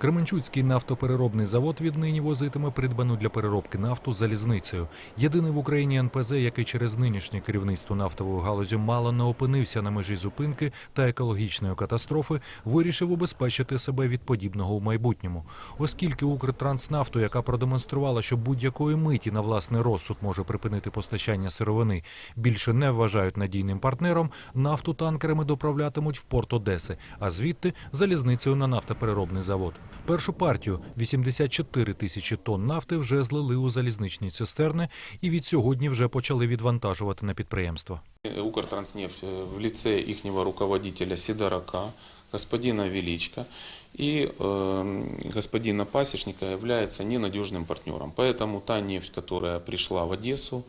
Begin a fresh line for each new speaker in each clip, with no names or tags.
Кременчуцький нафтопереробний завод віднині возитиме придбану для переробки нафту залізницею. Єдиний в Україні НПЗ, який через нинішнє керівництво нафтовою галузю мало не опинився на межі зупинки та екологічної катастрофи, вирішив убезпечити себе від подібного у майбутньому. Оскільки Укртранснафту, яка продемонструвала, що будь-якої миті на власний розсуд може припинити постачання сировини, більше не вважають надійним партнером, нафту танкерами доправлятимуть в порт Одеси, а звідти залізницею на нафтопереробний завод. Першу партію 84 тисячі тонн нафти вже злили у залізничні цистерни і від сьогодні вже почали відвантажувати на підприємство.
Укртранснефть э, в лице ихнего руководителя Сидорака, господина Величко и э, господина Пасечника является ненадежным партнером. Поэтому та нефть, которая пришла в Одессу,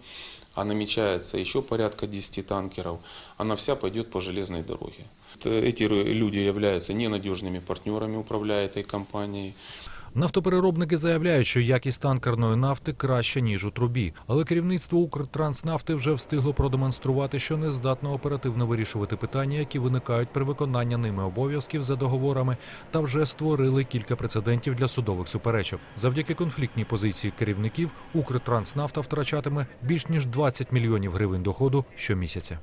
а намечается еще порядка 10 танкеров, она вся пойдет по железной дороге. Т- Эти ры- люди являются ненадежными партнерами, управляя этой компанией.
Нафтопереробники заявляють, що якість танкерної нафти краща ніж у трубі, але керівництво Укртранснафти вже встигло продемонструвати, що не здатно оперативно вирішувати питання, які виникають при виконанні ними обов'язків за договорами, та вже створили кілька прецедентів для судових суперечок. Завдяки конфліктній позиції керівників Укртранснафта втрачатиме більш ніж 20 мільйонів гривень доходу щомісяця.